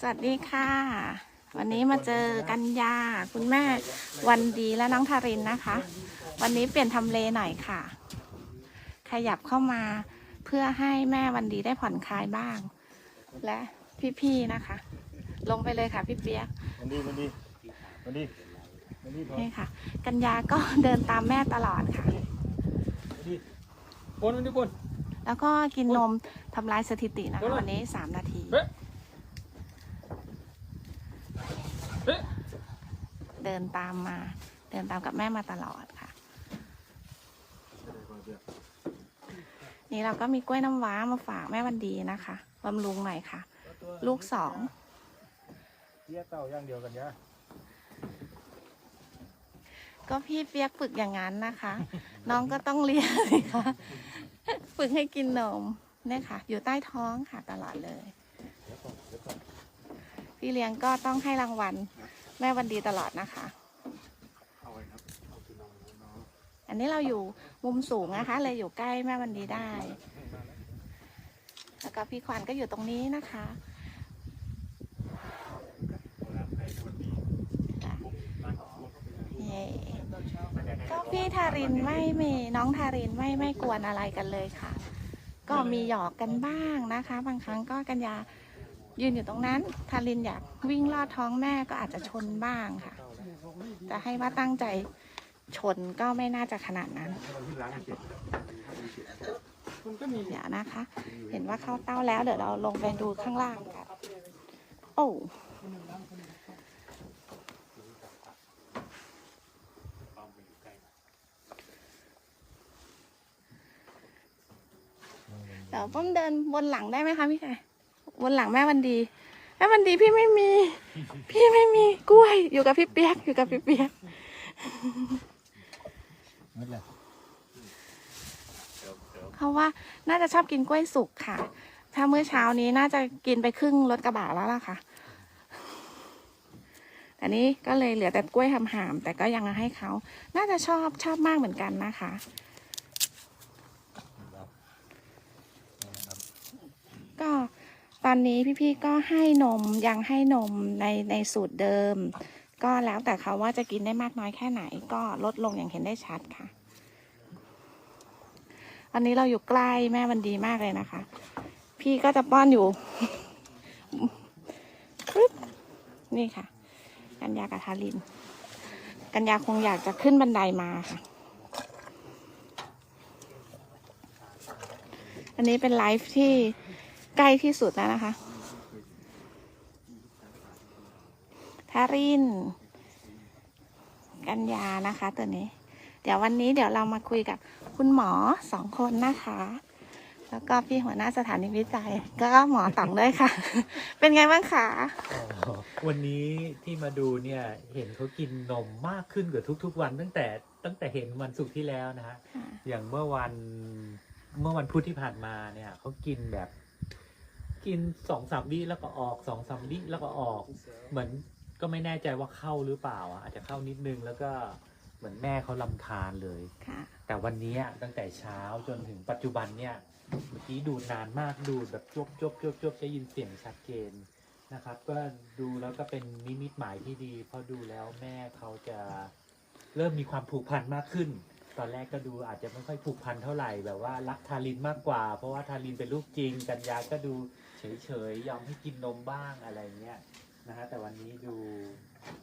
สวัสดีค่ะ วันนี้มาเจอกันยา คุณแม่วันดีและน้องทารินนะคะ วันนี้เปลี่ยนทำเลหน่อยค่ะ ขยับเข้ามาเพื่อให้แม่วันดีได้ผ่อนคลายบ้าง และพี่ๆนะคะ ลงไปเลยค่ะพี่เปียกมันดีมันดีมันดีมันดีพอนี่ค่ะ กันยาก็เดินตามแม่ตลอดค่ะมันดีปนมันดีปน แล้วก็กินนมทำลายสถิตินะโอ้คะยวันนี้3นาที เฮ้ย เฮ้ยเดินตามมา เดินตามกับแม่มาตลอดค่ะ นี่เราก็มีกล้วยน้ำว้ามาฝากแม่วันดีนะคะบำรุงหน่อยค่ะ ลูกสองเยี่ยเต่าอย่างเดียวกันยะก็พี่เปียกฝึกอย่างนั้นนะคะ น้องก็ต้องเรียนสิคะฝึกให้กินนมเนี่ยค่ะ อยู่ใต้ท้องค่ะตลอดเลย พี่เลี้ยงก็ต้องให้รางวัล แม่วันดีตลอดนะคะ อันนี้เราอยู่มุมสูงนะคะ เลยอยู่ใกล้แม่วันดีได้ แล้วก็พี่ขวัญก็อยู่ตรงนี้นะคะเย่ก็พี่ทารินไม่มีน้องทารินไม่ไม่กวนอะไรกันเลยค่ะ ก็มีหยอกกันบ้างนะคะ บางครั้งก็กันยา ยืนอยู่ตรงนั้นทารินอยากวิ่งลอดท้องแม่ก็อาจจะชนบ้างค่ะแต่ให้ว่าตั้งใจชนก็ไม่น่าจะขนาดนั้น เดี๋ยวนะคะ เห็นว่าเข้าเต้าแล้วเดี๋ยวเราลงไปดูข้างล่างกัน โอ้เดี๋ยวป้อมเดินบนหลังได้ไหมคะพี่ชาย บนหลังแม่วันดีแม่วันดีพี่ไม่มี พี่ไม่มีกล้วย อยู่กับพี่เปียกอยู่กับพี่เปียกไม่เลยเขาว่าน่าจะชอบกินกล้วยสุกค่ะ ถ้าเมื่อเช้านี้น่าจะกินไปครึ่งรถกระบะแล้วล่ะค่ะแต่นี้ก็เลยเหลือแต่กล้วยหำๆแต่ก็ยังให้เขา น่าจะชอบชอบมากเหมือนกันนะคะก็ ตอนนี้พี่ๆก็ให้นมยังให้นมในในสูตรเดิม ก็แล้วแต่เขาว่าจะกินได้มากน้อยแค่ไหน ก็ลดลงอย่างเห็นได้ชัดค่ะวันนี้เราอยู่ใกล้แม่วันดีมากเลยนะคะ พี่ก็จะป้อนอยู่นี่ค่ะ กัญญากับทาริน กัญญาคงอยากจะขึ้นบันไดมาค่ะ อันนี้เป็นไลฟ์ที่ ใกล้ที่สุดแล้วนะคะทาริน กัญญานะคะตัวนี้ เดี๋ยววันนี้เดี๋ยวเรามาคุยกับคุณหมอสองคนนะคะ แล้วก็พี่หัวหน้าสถานีวิจัย ก็หมอต่องด้วยค่ะ เป็นไงบ้างคะอ๋อวันนี้ที่มาดูเนี่ยเห็นเขากินนมมากขึ้นกว่าทุก ๆ วันตั้งแต่ตั้งแต่เห็นวันศุกร์ที่แล้วนะฮะค่ะอย่างเมื่อวันเมื่อวันพุธที่ผ่านมาเนี่ยเขากินแบบ กินสองสามวิแล้วก็ออกสองสามวิแล้วก็ออก เหมือนก็ไม่แน่ใจว่าเข้าหรือเปล่าอะอาจจะเข้านิดนึงแล้วก็เหมือนแม่เขาลำคาญเลย ค่ะ แต่วันนี้ตั้งแต่เช้าจนถึงปัจจุบันเนี่ยเมื่อกี้ดูดนานมากดูดแบบจบจบจบจบจะยินเสียงชัดเจนนะครับ ก็ดูแล้วก็เป็นนิมิตหมายที่ดี เพราะดูแล้วแม่เขาจะเริ่มมีความผูกพันมากขึ้น ตอนแรกก็ดูอาจจะไม่ค่อยผูกพันเท่าไหร่แบบว่ารักทารินมากกว่า เพราะว่าทารินเป็นลูกจริง กัญญาก็ดูเฉยๆยอมให้กินนมบ้างอะไรเงี้ยนะฮะแต่วันนี้ดู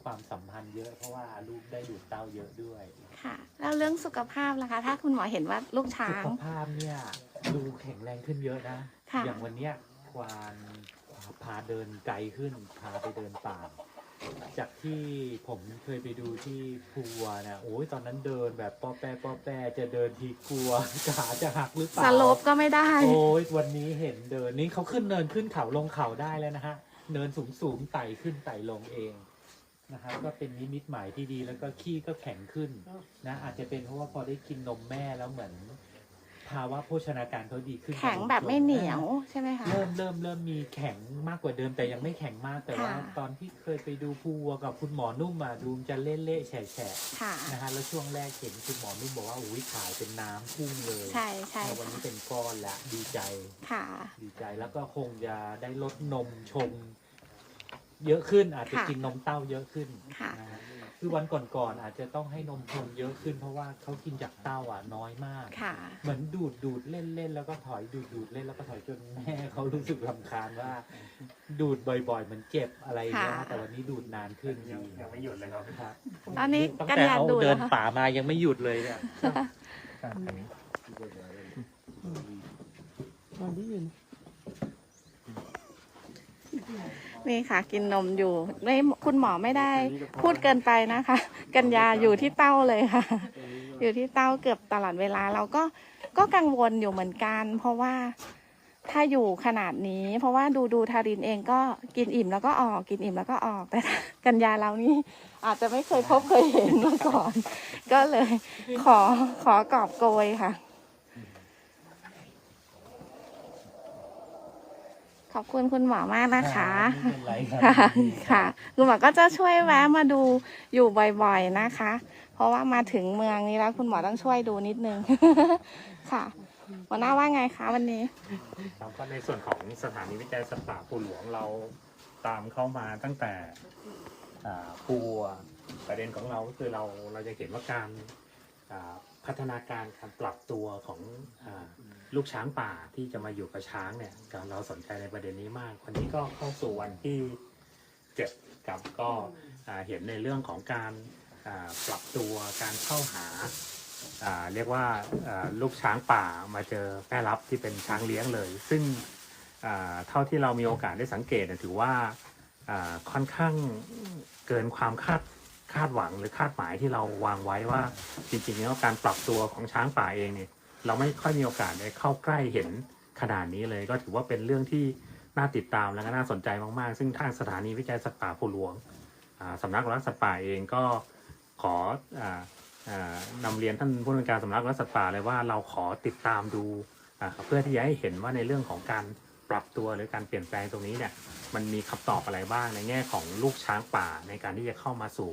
ความสัมพันธ์เยอะเพราะว่าลูกได้ดูดเต้าเยอะด้วย ค่ะแล้วเรื่องสุขภาพล่ะคะ ถ้าคุณหมอเห็นว่าลูกช้าสุง ขภาพเนี่ยดูแข็งแรงขึ้นเยอะนะ ค่ะ อย่างวันเนี้ยควานพาเดินไกลขึ้นพาไปเดินป่า จากที่ผมเคยไปดูที่ภูวัวนะโอ้ยตอนนั้นเดินแบบป้อแปะป้อแปะจะเดินทีกลัวขาจะหักหรือเปล่าสโลปก็ไม่ได้ โอ้ยวันนี้เห็นเดินนี่เขาขึ้นเนินขึ้นเขาลงเขาได้แล้วนะฮะเนินสูงสูงๆไต่ขึ้นไต่ลงเองนะครับก็เป็นนิมิตหมายที่ดีแล้วก็ขี้ก็แข็งขึ้นนะอาจจะเป็นเพราะว่าพอได้กินนมแม่แล้วเหมือน ภาวะโภชนาการเขาดีขึ้นแข็งแบบไม่เหนียวใช่ไหมคะ เริ่มเริ่มเริ่มมีแข็งมากกว่าเดิมแต่ยังไม่แข็งมากแต่ว่า ค่ะ ตอนที่เคยไปดูภูวัวกับคุณหมอนุ่มมาดูมันจะเละเละๆแฉะแฉะค่ะ ๆนะฮะแล้วช่วงแรกเห็นคุณหมอนุ่มบอกว่าอุ้ยขายเป็นน้ำพุ่งเลยใช่ใช่แต่วันนี้เป็นก้อนละดีใจ ค่ะ ดีใจแล้วก็คงจะได้ลดนมชง เยอะขึ้นอาจจะค่ะกินนมเต้าเยอะขึ้นค่ะ นะฮะ คือวันก่อนๆอาจจะต้องให้นมชงเยอะขึ้นเพราะว่าเขากินจากเต้าอะน้อยมาก ค่ะ เหมือนดูดดูดเล่นเล่นแล้วก็ถอยดูดดูดเล่นแล้วก็ถอยจนแม่เขารู้สึกรำคาญว่า ดูดบ่อยๆ มันเจ็บอะไรอย่างเงี้ยค่ะ แต่วันนี้ดูดนานขึ้นยังยังไม่หยุดเลยครับครับตอนนี้ตั้งกันแต่ยาเอาดูเดิแล้นวค่ะป่ามายังไม่หยุดเลยเนี่ยนี่ ค่ะ กินนมอยู่ไม่คุณหมอไม่ได้ พูดเกินไปนะคะ กันยาอยู่ที่เต้าเลยค่ะ อยู่ที่เต้าเกือบตลอดเวลาเราก็ก็กังวลอยู่เหมือนกัน เพราะว่าถ้าอยู่ขนาดนี้ เพราะว่าดูดูทารินเองก็กินอิ่มแล้วก็ออกกินอิ่มแล้วก็ออกแต่กันยาเรานี่อาจจะไม่เคยพบเคยเห็นมาก่อน ก็เลยขอขอกอบโกยค่ะ ขอบคุณคุณหมอมากนะคะ ไม่เป็นไรครับค่ะค่ะ คุณหมอก็จะช่วยแวะมาดูอยู่บ่อยๆนะคะ เพราะว่ามาถึงเมืองนี้แล้วคุณหมอต้องช่วยดูนิดนึง ค่ะหัวหน้าว่าไงคะวันนี้ ครับก็ในส่วนของสถานีวิจัยสัตว์ป่าภูหลวงเราตามเข้ามาตั้งแต่อ่าภูประเด็นของเราก็คือเราเราจะเห็นว่าการอ่าพัฒนาการการปรับตัวของอา ลูกช้างป่าที่จะมาอยู่กับช้างเนี่ยการเราสนใจในประเด็นนี้มากวันนี้ก็เข้าสู่วันที่เจ็ดกับก็เห็นในเรื่องของการปรับตัวการเข้าหาเรียกว่าลูกช้างป่ามาเจอแม่รับที่เป็นช้างเลี้ยงเลย ซึ่งเท่าที่เรามีโอกาสได้สังเกตเนี่ยถือว่าอ่าค่อนข้างเกินความคาดคาดหวังหรือคาดหมายที่เราวางไว้ว่าจริงๆแล้วการปรับตัวของช้างป่าเองเนี่ย เราไม่ค่อยมีโอกาสได้เข้าใกล้เห็นขนาดนี้เลย ก็ถือว่าเป็นเรื่องที่น่าติดตามและก็น่าสนใจมากๆ ซึ่งทางสถานีวิจัยสัตว์ป่าภูหลวงสำนักรักสัตว์ป่าเองก็ขออ่าอ่านำเรียนท่านผู้อำนวยการสำนักรักสัตว์ป่าเลยว่าเราขอติดตามดูเพื่อที่จะให้เห็นว่าในเรื่องของการปรับตัวหรือการเปลี่ยนแปลงตรงนี้เนี่ยมันมีคำตอบอะไรบ้างในแง่ของลูกช้างป่าในการที่จะเข้ามาสู่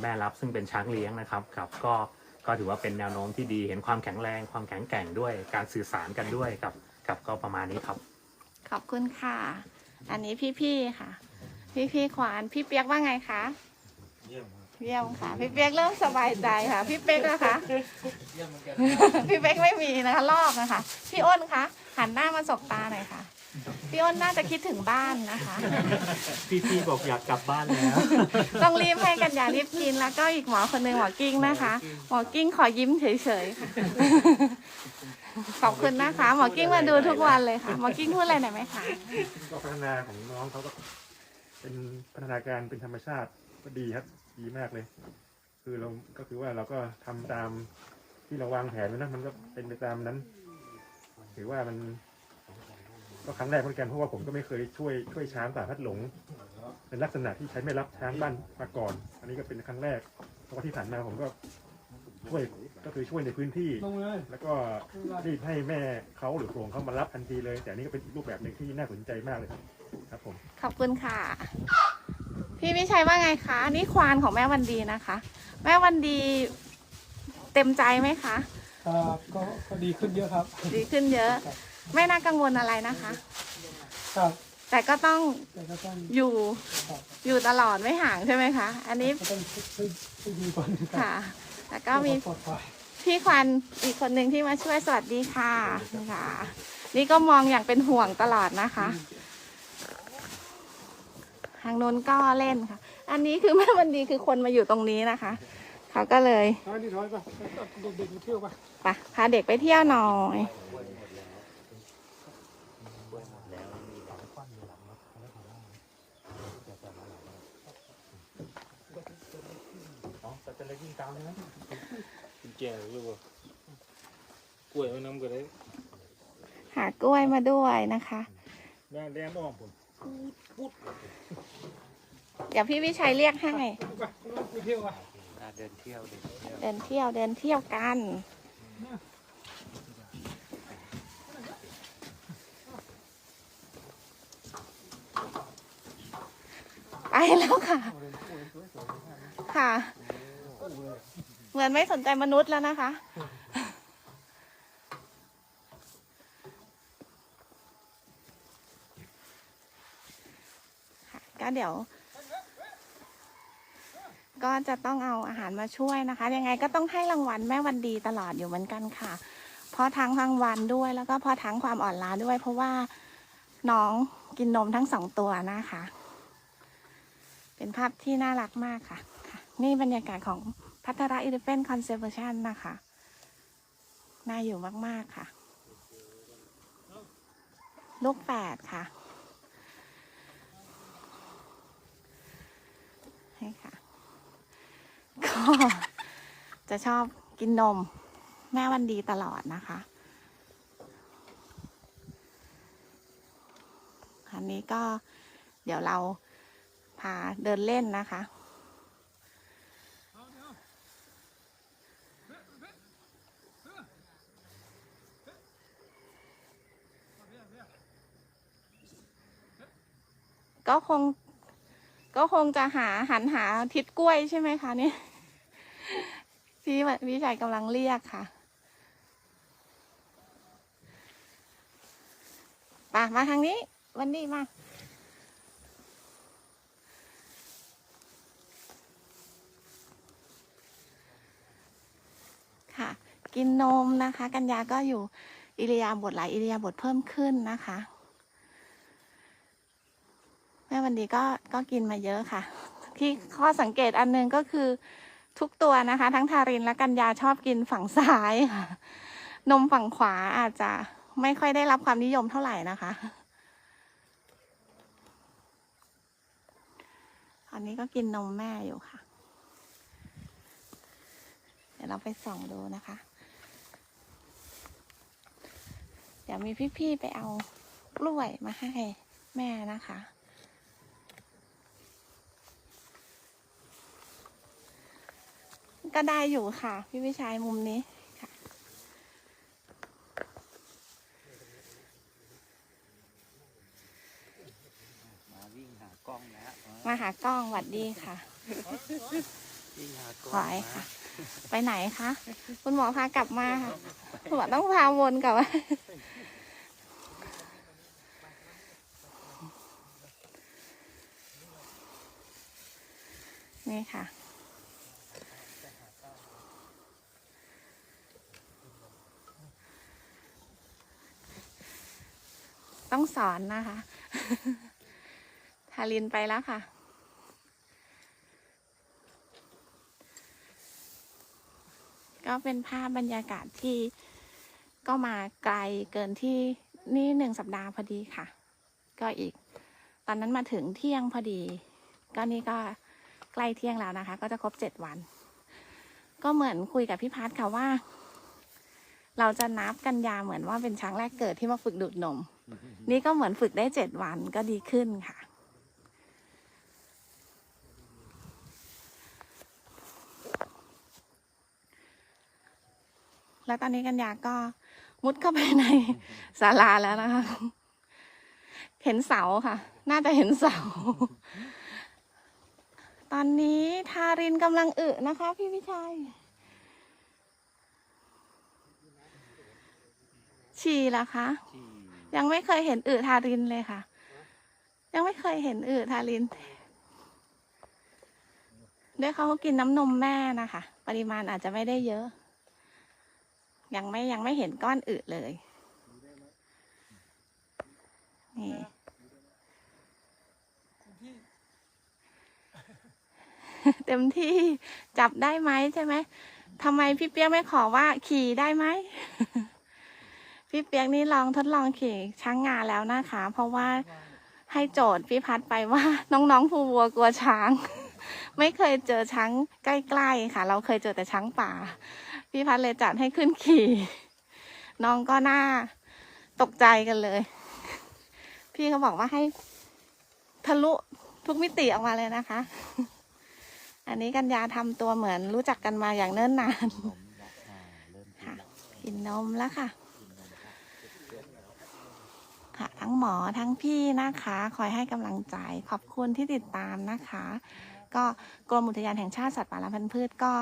แม่รับซึ่งเป็นช้างเลี้ยงนะครับครับก็ ก็ถือว่าเป็นแนวโน้มที่ดีเห็นความแข็งแรงความแข็งแกร่งด้วยการสื่อสารกันด้วยกับกับก็ประมาณนี้ครับ ขอบคุณค่ะ อันนี้พี่ๆค่ะ พี่ๆขวานพี่เปียกว่าไงคะเยี่ยมเยี่ยมค่ะ พี่เปียกเริ่มสบายใจค่ะ พี่เป๊กนะคะพี่เป๊กไม่มีนะคะลอกนะคะ พี่อ้นคะหันหน้ามาสบตาหน่อยค่ะ พี่อ้นน่าจะคิดถึงบ้านนะคะ พี่ๆบอกอยากกลับบ้านแล้วต้องรีบให้กันยารีบกินแล้วก็อีกหมอคนหนึ่งหมอกิ้งนะคะ หมอกิ้งขอยิ้มเฉยๆค่ะขอบคุณนะคะ หมอกิ้งมาดูทุกวันเลยค่ะ หมอกิ้งพูดอะไรหน่อยไหมคะก็พัฒนาของน้องเขาก็เป็นพัฒนาการเป็นธรรมชาติก็ดีครับ ดีมากเลย คือเราก็คือว่าเราก็ทำตามที่เราวางแผนไว้นะมันก็เป็นไปตามนั้น ถือว่ามัน ก็ครั้งแรกเหมือนกันเพราะว่าผมก็ไม่เคยช่วยช่วยช้างป่าพัดหลงเป็นลักษณะที่ใช้ไม่รับช้างบ้านมาก่อน อันนี้ก็เป็นครั้งแรกเพราะว่าที่ผ่านมาผมก็ช่วยก็คือช่วยในพื้นที่ แล้วก็รีบให้แม่เขาหรือโขลงเขามารับทันทีเลย แต่อันนี้ก็เป็นอีกรูปแบบหนึ่งที่น่าสนใจมากเลยครับครับผมขอบคุณค่ะ พี่วิชัยว่าไงคะอันนี่ควานของแม่วันดีนะคะ แม่วันดีเต็มใจไหมคะอ่าก็ก็ดีขึ้นเยอะครับ ดีขึ้นเยอะ ไม่น่ากังวลอะไรนะคะ ครับแต่ก็ต้องแต่ก็ต้องอยู่อยู่ตลอดไม่ห่างใช่ไหมคะ อันนี้ก็ต้องช่วยช่วยดีกว่านี้ครับค่ะ แล้วก็มีปลอดภัยพี่ควันอีกคนหนึ่งที่มาช่วยสวัสดีค่ะค่ะ นี่ก็มองอย่างเป็นห่วงตลอดนะคะ ทางโน้นก็เล่นค่ะ อันนี้คือแม่วันดีคือคนมาอยู่ตรงนี้นะคะ เขาก็เลย น้อยนิดน้อยป่ะเด็กๆมาเที่ยวป่ะ ไปพาเด็กไปเที่ยวหน่อย แต่จะยิ่งตามนะกินแก่หรือเปล่ากล้วยมันน้ำก็ได้หากล้วยมาด้วยนะคะแม่แดงอ้อมผมเดี๋ยวพี่วิชัยเรียกให้ไปไปเที่ยวป่ะเดินเที่ยวเดินเที่ยว เดินเที่ยว เดินเที่ยวกัน ไปแล้วค่ะ ค่ะ เหมือนไม่สนใจมนุษย์แล้วนะคะ ก็เดี๋ยว ก็จะต้องเอาอาหารมาช่วยนะคะ ยังไงก็ต้องให้รางวัลแม่วันดีตลอดอยู่เหมือนกันค่ะ เพราะทั้งรางวัลด้วยแล้วก็เพราะทั้งความอ่อนล้าด้วย เพราะว่าน้องกินนมทั้งสองตัวนะคะ เป็นภาพที่น่ารักมากค่ะ นี่บรรยากาศของพัทระอิเลฟเฟนคอนเซอร์เวชันนะคะ น่าอยู่มาก ๆ ค่ะ ลูกแปดค่ะ ให้ค่ะ ก็จะชอบกินนม แม่วันดีตลอดนะคะอันนี้ก็เดี๋ยวเราพาเดินเล่นนะคะ ก็คง ก็คงจะหาหันหาทิศกล้วยใช่ไหมคะเนี่ยพี่พี่ชายกำลังเรียกค่ะปะมาทางนี้ วันนี้มาค่ะกินนมนะคะ กัญญาก็อยู่อิริยาบถหลายอิริยาบถเพิ่มขึ้นนะคะ แม่วันดีก็ก็กินมาเยอะค่ะ ที่ข้อสังเกตอันหนึงก็คือทุกตัวนะคะ ทั้งทารินและกัญญาชอบกินฝั่งซ้ายค่ะ นมฝั่งขวาอาจจะไม่ค่อยได้รับความนิยมเท่าไหร่นะคะอันนี้ก็กินนมแม่อยู่ค่ะ เดี๋ยวเราไปส่องดูนะคะ เดี๋ยวมีพี่ๆไปเอากล้วยมาให้แม่นะคะ ก็ได้อยู่ค่ะ พี่วิชัยมุมนี้ค่ะ มาวิ่งหากล้องแล้วมาหากล้องหวัดดีค่ะวิ่งหากล้องขวายค่ะ ไปไหนคะคุณหมอพากลับมาค่ะคุณหมอต้องพาวนกลับมานี่ค่ะ ต้อง สอนนะคะ ทารินไปแล้วค่ะ ก็เป็นภาพบรรยากาศที่ก็มาไกลเกินที่นี่หนึ่งสัปดาห์พอดีค่ะ ก็อีก ตอนนั้นมาถึงเที่ยงพอดี ก็นี่ก็ใกล้เที่ยงแล้วนะคะ ก็จะครบเจ็ดวัน ก็เหมือนคุยกับพี่พัทค่ะว่าเราจะนับกันยาเหมือนว่าเป็นช้างแรกเกิดที่มาฝึกดูดนม นี่ก็เหมือนฝึกได้เจ็ดวันก็ดีขึ้นค่ะ แล้วตอนนี้กัญญาก็มุดเข้าไปในศาลาแล้วนะคะ เห็นเสาค่ะ น่าจะเห็นเสา ตอนนี้ทารินกำลังอึนะคะ พี่วิชัย ฉี่เหรอคะที่ ยังไม่เคยเห็นอึทารินเลยค่ะ ยังไม่เคยเห็นอึทารินด้วยเขากินน้ำนมแม่นะคะ ปริมาณอาจจะไม่ได้เยอะ ยังไม่ยังไม่เห็นก้อนอึเลยนี่เต็มที่จับได้ไหมใช่ไหมทำไมพี่เปียกไม่ขอว่าขี่ได้ไหม พี่เปียกนี่ลองทดลองขี่ช้างงาแล้วนะคะ เพราะว่าให้โจทย์พี่พัดไปว่าน้องๆภูวัวกลัวช้าง ไม่เคยเจอช้างใกล้ๆค่ะ เราเคยเจอแต่ช้างป่า พี่พัดเลยจัดให้ขึ้นขี่ น้องก็น่าตกใจกันเลย พี่เขาบอกว่าให้ทะลุทุกมิติออกมาเลยนะคะ อันนี้กัญญาทำตัวเหมือนรู้จักกันมาอย่างเนิ่นนานนมแล้วอ่าเริ่มกินค่ะแล้วกินนมแล้วค่ะกินนมแล้ว ค่ะ ทั้งหมอทั้งพี่นะคะ คอยให้กำลังใจ ขอบคุณที่ติดตามนะคะ ก็กรมอุทยานแห่งชาติสัตว์ป่าและพันธุ์พืชก็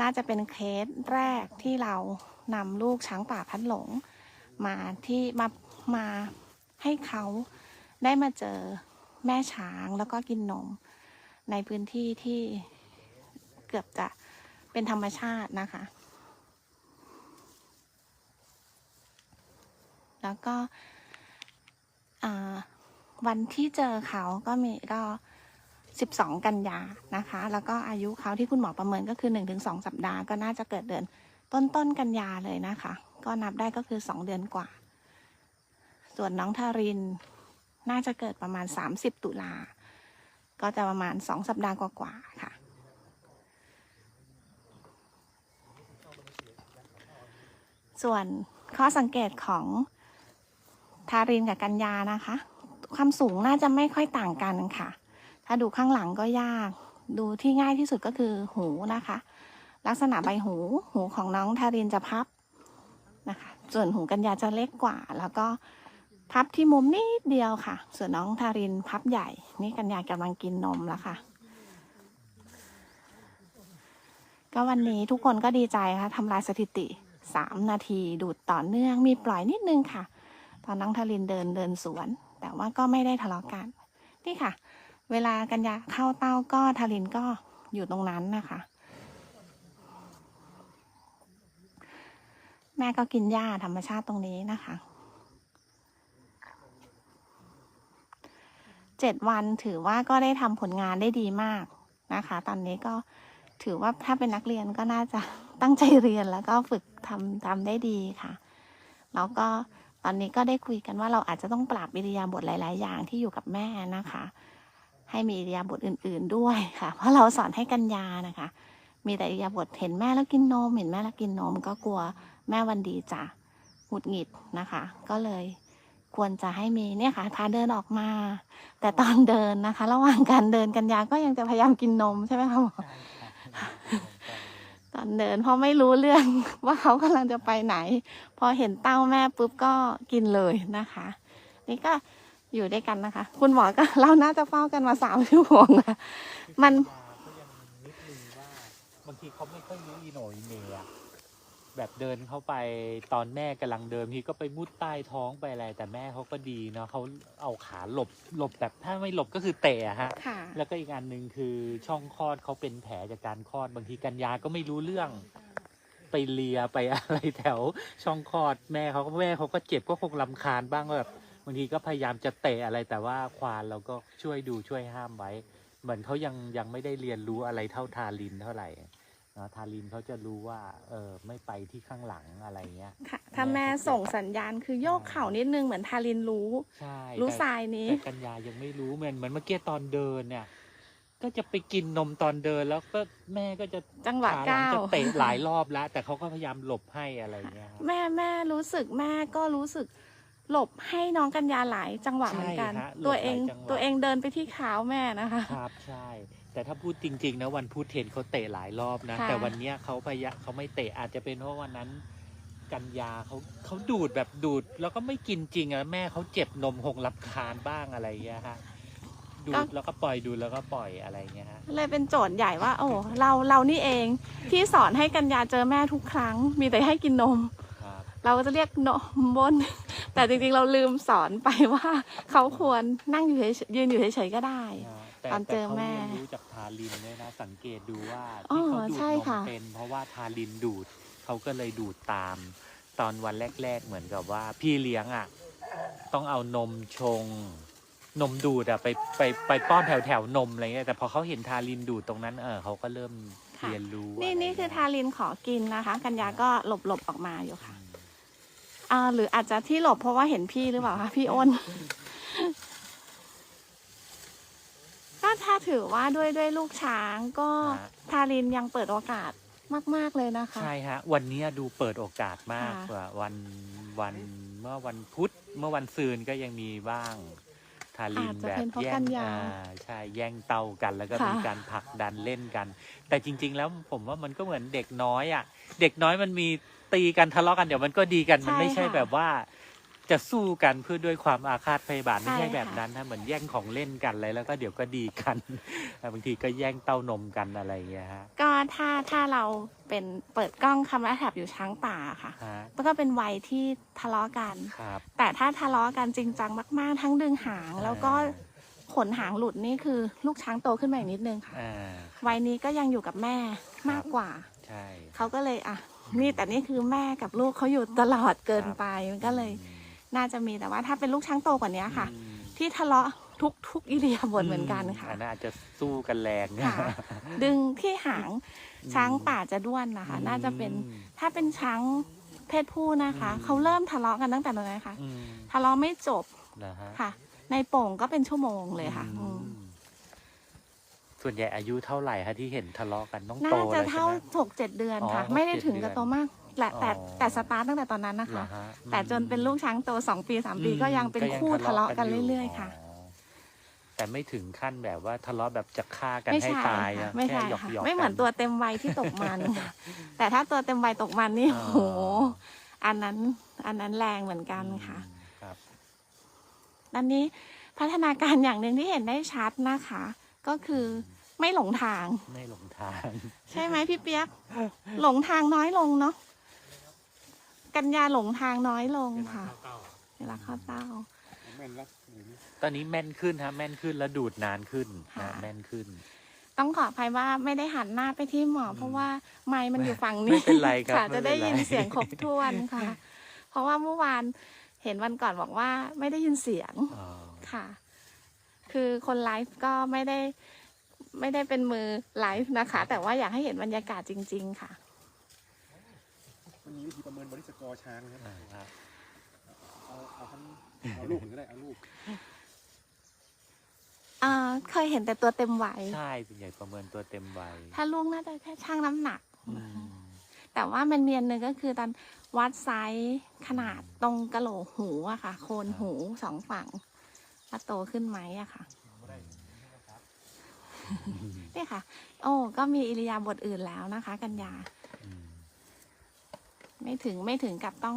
น่าจะเป็นเคสแรกที่เรานำลูกช้างป่าพัดหลง มาที่มามาให้เขาได้มาเจอแม่ช้างแล้วก็กินนม ในพื้นที่ที่เกือบจะเป็นธรรมชาตินะคะ แล้วก็ วันที่เจอเขาก็มีก็ 12 กันยานะคะ แล้วก็อายุเขาที่คุณหมอประเมินก็คือ 1-2 สัปดาห์ก็น่าจะเกิดเดือนต้นต้นกันยาเลยนะคะ ก็นับได้ก็คือ 2 เดือนกว่า ส่วนน้องทารินน่าจะเกิดประมาณ 30 ตุลา ก็จะประมาณ 2 สัปดาห์กว่าๆค่ะ ส่วนข้อสังเกตของ ทารินกับกัญญานะคะ ความสูงน่าจะไม่ค่อยต่างกันค่ะ ถ้าดูข้างหลังก็ยาก ดูที่ง่ายที่สุดก็คือหูนะคะ ลักษณะใบหู หูของน้องทารินจะพับนะคะ ส่วนหูกัญญาจะเล็กกว่า แล้วก็พับที่มุมนิดเดียวค่ะ ส่วนน้องทารินพับใหญ่ นี่กัญญากำลังกินนมแล้วค่ะก็วันนี้ทุกคนก็ดีใจค่ะทำลายสถิติ 3 นาทีดูดต่อเนื่องมีปล่อยนิดนึงค่ะ ตอนน้องทารินเดินเดินสวน แต่ว่าก็ไม่ได้ทะเลาะกัน นี่ค่ะ เวลากัญญาเข้าเต้าก็ทารินก็อยู่ตรงนั้นนะคะ แม่ก็กินหญ้าธรรมชาติตรงนี้นะคะเจ็ดวันถือว่าก็ได้ทำผลงานได้ดีมากนะคะ ตอนนี้ก็ถือว่าถ้าเป็นนักเรียนก็น่าจะตั้งใจเรียนแล้วก็ฝึกทำทำได้ดีค่ะ แล้วก็ ตอนนี้ก็ได้คุยกันว่าเราอาจจะต้องปรับอิริยาบถหลาย ๆ อย่างที่อยู่กับแม่นะคะ ให้มีอิริยาบถอื่น ๆ ด้วยค่ะ เพราะเราสอนให้กัญญานะคะ มีแต่อิริยาบถเห็นแม่แล้วกินนม เห็นแม่แล้วกินนม ก็กลัวแม่วันดีจะหงุดหงิดนะคะ ก็เลยควรจะให้มีเนี่ยค่ะพาเดินออกมา แต่ตอนเดินนะคะ ระหว่างการเดินกัญญาก็ยังจะพยายามกินนมใช่ไหมคะหมอ ตอนเดินเพราะไม่รู้เรื่องว่าเขากำลังจะไปไหน พอเห็นเต้าแม่ปุ๊บก็กินเลยนะคะ นี่ก็อยู่ด้วยกันนะคะ คุณหมอก็เราน่าจะเฝ้ากันมาสามชั่วโมงอะมัน ก็ยังนิดนึงว่าบางทีเขาไม่ค่อยรู้อีโหนอีเหนอะ แบบเดินเข้าไปตอนแม่กำลังเดินทีก็ไปมุดใต้ท้องไปอะไร แต่แม่เขาก็ดีเนาะเขาเอาขาหลบหลบแบบถ้าไม่หลบก็คือเตะอะฮะค่ะแล้วก็อีกอันหนึ่งคือช่องคลอดเขาเป็นแผลจากการคลอดบางทีกัญญาก็ไม่รู้เรื่อง ไปเลียไปอะไรแถวช่องคลอดแม่เขาก็แม่เขาก็เจ็บก็คงลำคาญบ้างแบบบางทีก็พยายามจะเตะอะไรแต่ว่าควานเราก็ช่วยดูช่วยห้ามไว้ เหมือนเขายังยังไม่ได้เรียนรู้อะไรเท่าทารินเท่าไหร่ เนาะทารินเขาจะรู้ว่า เออไม่ไปที่ข้างหลังอะไรเงี้ย ค่ะถ้าแม่ส่งสัญญาณคือโยกเข่านิดนึงเหมือนทารินรู้ ใช่รู้แต่ทรายนี้ แต่กัญญายังไม่รู้เหมือนเหมือนเมื่อกี้ตอนเดินเนี่ย ก็จะไปกินนมตอนเดินแล้วก็แม่ก็จะจังหวะขาลัก้าว จะเตะหลายรอบแล้ว แต่เขาก็พยายามหลบให้อะไรเงี้ยครับแม่แม่รู้สึกแม่ก็รู้สึก หลบให้น้องกัญญาหลายจังหวะเหมือนกัน ใช่ฮะหลบตัวเองหลายจังหวะตัวเองเดินไปที่เท้าแม่นะคะ ครับใช่ แต่ถ้าพูดจริง ๆ นะวันพูดเทนเขาเตะหลายรอบนะ ค่ะ แต่วันเนี้ยเขาพยาเขาไม่เตะอาจจะเป็นเพราะวันนั้น กันยาเขาเขาดูดแบบดูด แล้วก็ไม่กินจริงอะแม่เขาเจ็บนมหงรับคานบ้างอะไรเงี้ยฮะดูดแล้วก็ปล่อยดูดแล้วก็ปล่อยอะไรเงี้ยฮะ เลยเป็นโจทย์ใหญ่ว่า โอ้เราเรานี่เองที่สอนให้กัญญาเจอแม่ทุกครั้ง มีแต่ให้กินนม ครับ เราก็จะเรียกนมบน แต่จริงๆเราลืมสอนไปว่า เขาควรนั่งอยู่เฉยๆยืนอยู่เฉยๆก็ได้นะ แต่ตอนเจอแม่ต่เขาเรียนรู้จากทารินเนี่ยนะสังเกตดูว่าอ๋อที่เขาดูดใช่นมค่ะ เป็นเพราะว่าทารินดูดเขาก็เลยดูดตาม ตอนวันแรก ๆ เหมือนกับว่า พี่เลี้ยงอะต้องเอานมชง นมดูดอะไปไปไปป้อนแถวแถวๆนมอะไรเงี้ยแต่พอเขาเห็นทารินดูดตรงนั้นเออเขาก็เริ่มค่ะเรียนรู้นี่ะไรนี่คือเงี้ยทารินขอกินนะคะ กัญญาก็หลบหลบๆออกมาอยู่ค่ะอืม อ่าหรืออาจจะที่หลบเพราะว่าเห็นพี่หรือเปล่าคะพี่อ้น ก็ ถ้าถือว่าด้วยด้วยลูกช้างก็ทารินยังเปิดโอกาสมาก ๆ เลยนะคะ ใช่ฮะ วันนี้ดูเปิดโอกาสมากค่ะ กว่าวันวันเมื่อวันพุธเมื่อวันซืนก็ยังมีบ้าง ทารินอาจจะแบบเป็นเพราะแย่กังญญาอ่าใช่แย่งเตากันแล้วก็ค่ะมีการผลักดันเล่นกัน แต่จริง ๆ แล้วผมว่ามันก็เหมือนเด็กน้อยอะ เด็กน้อยมันมีตีกันทะเลาะกันเดี๋ยวมันก็ดีกันมันไม่ใช่แบบว่า จะสู้กันเพื่อด้วยความอาฆาตพยาบาทไม่ใช่แบบนั้นนะเหมือนแย่งของเล่นกันอะไรแล้วก็เดี๋ยวก็ดีกันบางทีก็แย่งเต้านมกันอะไรอย่างเงี้ยฮะก็ถ้าถ้าเราเป็นเปิดกล้องคำแรกแถบอยู่ช้างป่าค่ะฮะมันก็เป็นวัยที่ทะเลาะกันครับแต่ถ้าทะเลาะกันจริงจังมาก ๆ ทั้งดึงหางแล้วก็ขนหางหลุดนี่คือลูกช้างโตขึ้นมาอีกนิดนึงค่ะอ่าวัยนี้ก็ยังอยู่กับแม่มากกว่าใช่เขาก็เลยอะนี่แต่นี่คือแม่กับลูกเขาอยู่ตลอดเกินไปมันก็เลย น่าจะมีแต่ว่าถ้าเป็นลูกช้างโตกว่านี้ค่ะ อืมที่ทะเลาะทุกทุกอิเดียาบทเหมือนกันค่ะ อันนั้นอาจจะสู้กันแรงค่ะ ดึงที่หางช้างป่าจะด้วนนะคะ น่าจะเป็นอืมถ้าเป็นช้างเพศผู้นะคะ อืม เขาเริ่มทะเลาะกันตั้งแต่ตอนนั้นค่ะ อืมทะเลาะไม่จบนะฮะค่ะ ในโป่งก็เป็นชั่วโมงเลยค่ะอือืมม ส่วนใหญ่อายุเท่าไหร่คะที่เห็นทะเลาะกันต้องน่าโตจะแล้วใช่เท่าไหม หกเจ็ดเดือนค่ะ อ๋อไม่ได้ถึงหกเจ็ดกับโตเดือนมากแต่แต่อ๋อ แต่สตาร์ทตั้งแต่ตอนนั้นนะเหรอคะ ฮะแต่จนเป็นลูกช้างโตสองปีสามปีก็ยังเป็นคู่ทะเลาะกันเรื่อย ๆ ค่ะแต่ไม่ถึงขั้นแบบว่าทะเลาะแบบจะฆ่ากันไม่ให้ใช่ตายค่ะอะไม่แค่ใช่หยอกค่ะหยอกไม่เหมือนตัวเต็มวัยที่ตกมัน แต่ถ้าตัวเต็มวัยตกมันนี่อ๋อ โอ้โห อันนั้น อันนั้นแรงเหมือนกันค่ะครับ อันนี้พัฒนาการอย่างหนึ่งที่เห็นได้ชัดนะคะ ก็คือไม่หลงทาง ไม่หลงทาง ใช่ไหมพี่เปียก หลงทางน้อยลงเนาะกัญญาหลงทางน้อยลงค่ะเวลาเข้าเต้าแม่นรักหรือตอนนี้แม่นขึ้นฮะแม่นขึ้นแล้วดูดนานขึ้นค่ะนะแม่นขึ้น ต้องขออภัยว่าไม่ได้หันหน้าไปที่หมอ เพราะว่าไม้มันอยู่ฝั่งไม่นี้เป็นไรครับค่ะไม่จะเป็นไรได้ยินเสียงครบถ้วนค่ะ เพราะว่าเมื่อวานเห็นวันก่อนบอกว่าไม่ได้ยินเสียงอ๋อค่ะ คือคนไลฟ์ก็ไม่ได้ไม่ได้เป็นมือไลฟ์นะคะ แต่ว่าอยากให้เห็นบรรยากาศจริง ๆ ค่ะ มันมีวิธีประเมินบริสกอร์ช้างนะอ่าครับ เอาเอาทั้งเอาลูกหนึ่งก็ได้เอาลูกอ่าเคยเห็นแต่ตัวเต็มวัยใช่ส่วนใหญ่ประเมินตัวเต็มวัยถ้าลูกน่าจะแค่ช่างน้ำหนัก อืมแต่ว่ามันเมียนหนึ่งก็คือตอนวัดไซส์ขนาดตรงกระโหลกหูอะค่ะ โคนหูสองฝั่ง ว่าโตขึ้นไหมอะค่ะเนี่ยค่ะ โอ้ก็มีอิริยาบถอื่นแล้วนะคะ กัญญาอืมไม่ถึงไม่ถึงกับต้อง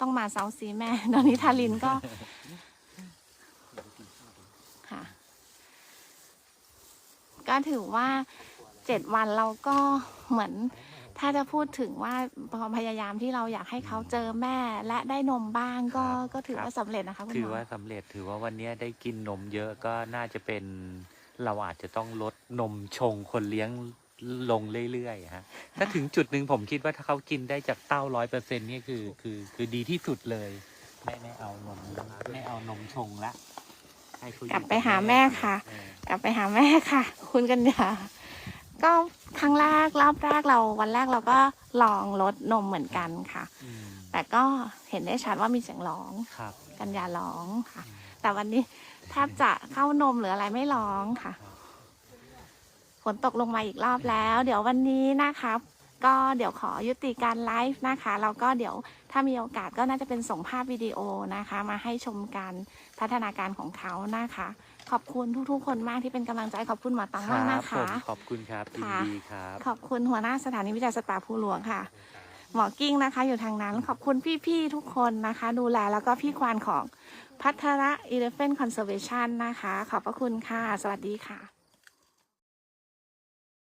ต้องมาเซาซีแม่ ตอนนี้ทารินก็ ค่ะ ก็ถือว่าเจ็ดวันเราก็เหมือน ถ้าจะพูดถึงว่าความพยายามที่เราอยากให้เขาเจอแม่และได้นมบ้างก็ครับก็ถือว่าสำเร็จนะคะคุณถือหมอว่าสำเร็จถือว่าวันนี้ได้กินนมเยอะก็น่าจะเป็นเราอาจจะต้องลดนมชงคนเลี้ยงลงเรื่อยๆฮะถ้าถึงจุดหนึ่งผมคิดว่าถ้าเขากินได้จากเต้าร้อยเปอร์เซ็นต์นี่ยคือคือคือดีที่สุดเลย ไม่ไม่เอานมไม่เอานมชงละให้เขาอยู่กลับไปหาแม่ค่ะ เออกลับไปหาแม่ค่ะ คุณกัญญา ก็ครั้งแรกรอบแรกเราวันแรกเราก็ลองลดนมเหมือนกันค่ะ อืมแต่ก็เห็นได้ชัดว่ามีเสียงร้อง ครับกัญญาร้องค่ะ แต่วันนี้แทบจะเข้านมหรืออะไรไม่ร้องค่ะฝนตกลงมาอีกรอบแล้ว เดี๋ยววันนี้นะคะก็เดี๋ยวขอยุติการไลฟ์นะคะแล้วก็เดี๋ยวถ้ามีโอกาสก็น่าจะเป็นส่งภาพวิดีโอนะคะ มาให้ชมการพัฒนาการของเขานะคะ ขอบคุณทุกๆ คนมากที่เป็นกำลังใจขอบคุณหมอตังมากนะผคะมขอบคุณครับยินค่ะดีครับ ขอบคุณหัวหน้าสถานีวิจัยสตว์ป่าภูหลวงค่ะ หมอกิ้งนะคะ อยู่ทางนั้น ขอบคุณพี่ๆทุกคนนะคะ ดูแลแล้วก็พี่ควานของพัทระ Elephant Conservation นะคะ ขอบพระคุณค่ะ สวัสดีค่ะ